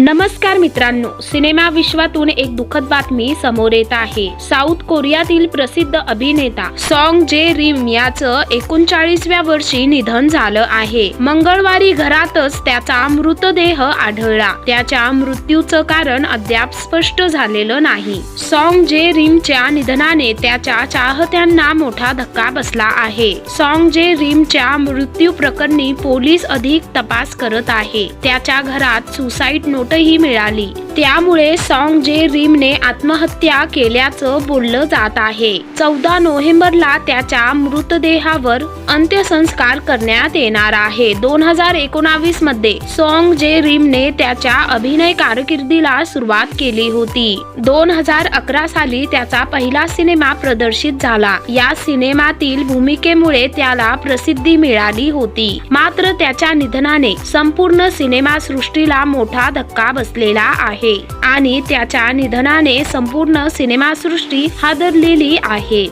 नमस्कार मित्रांनो सिनेमा विश्वातून एक दुःखद बातमी समोर येत आहे. साऊथ कोरियातील प्रसिद्ध अभिनेता सॉंग जे रिम याचं एकोणचाळीसव्या वर्षी निधन झालं आहे. मंगळवारी घरातच त्याचा मृतदेह आढळला. त्याच्या मृत्यूचं कारण अद्याप स्पष्ट झालेलं नाही. सॉंग जे रिमच्या निधनाने त्याच्या चाहत्यांना मोठा धक्का बसला आहे. सॉंग जे रिमच्या मृत्यू प्रकरणी पोलीस अधिक तपास करत आहे. त्याच्या घरात सुसाईड नोट नोटही मिळाली. त्यामुळे सॉंग जे रिमने आत्महत्या केल्याचं बोललं जात आहे. चौदा नोव्हेंबरला त्याच्या मृतदेहावर अंत्यसंस्कार करण्यात येणार आहे. दोन हजार एकोणावीसमध्ये सॉंग जे रिमने त्याच्या अभिनय कारकिर्दीला सुरुवात केली होती. दोन हजार अकरा साली त्याचा पहिला सिनेमा प्रदर्शित झाला. या सिनेमातील भूमिकेमुळे त्याला प्रसिद्धी मिळाली होती. मात्र त्याच्या निधनाने संपूर्ण सिनेमा सृष्टीला मोठा धक्का बसलेला आहे. आहे. आणि त्याच्या निधनाने संपूर्ण सिनेमासृष्टी हादरलेली आहे.